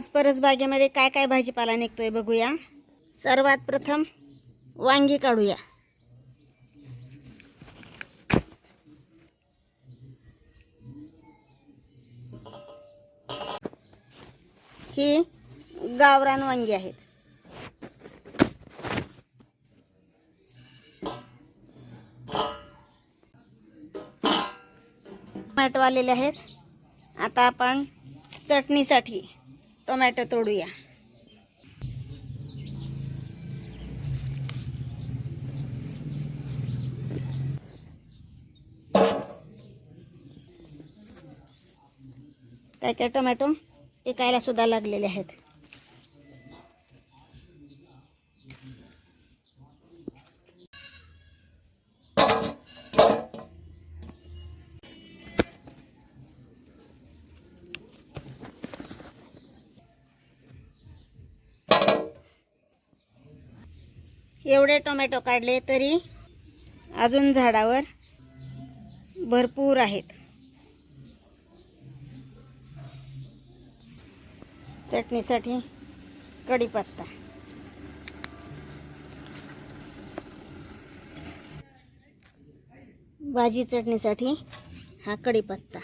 आज परसबागेमध्ये काय काय भाजीपाला निघतोय बघूया. सर्वात प्रथम वांगी काढूया. ही गावरान वांगी आहेत. टोमॅटो आलेले आहेत. आता आपण चटणीसाठी टोमॅटो तोडूया. काय काय टोमॅटो? पिकायला सुद्धा लागलेले आहेत. एवढे टोमॅटो काढले तरी अजून झाडावर भरपूर आहेत. चटणीसाठी कढीपत्ता. भाजी चटणीसाठी हा कढीपत्ता.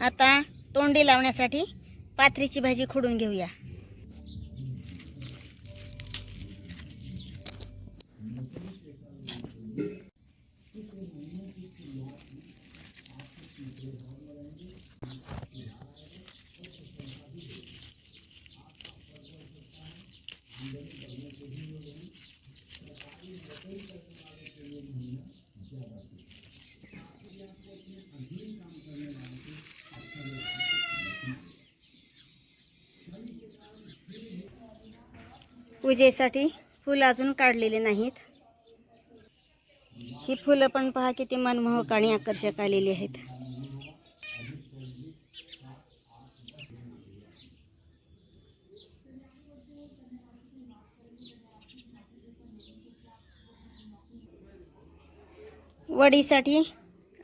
आता तोंडी लावण्यासाठी पाथरीची भाजी खोडून घेऊया. पूजेसाठी फुलं अजून काढलेले नाहीत. ही फुलं पण पहा किती मनमोहक आणि आकर्षक आलेली आहेत. वडीसाठी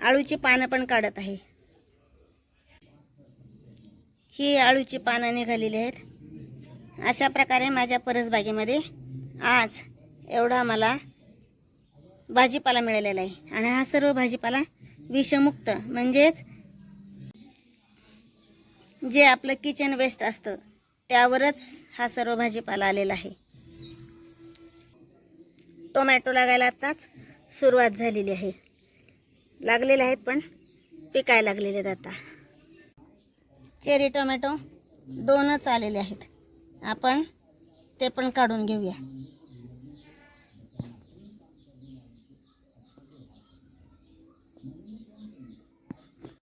आळूची पानं पण काढत आहे. ही आळूची पानं निघालेली आहेत. अशा प्रकारे माझ्या परसबागेमध्ये आज एवढा मला भाजीपाला मिळालेला आहे. आणि हा सर्व भाजीपाला विषमुक्त म्हणजेच जे आपलं किचन वेस्ट असतं त्यावरच हा सर्व भाजीपाला आलेला आहे. टोमॅटो लागायला आत्ताच सुरुवात झालेली आहे. लागलेले आहेत पण पिकायला लागलेले आहेत आता. चेरी टोमॅटो दोनच आलेले आहेत. आपण ते पण काढून घेऊया.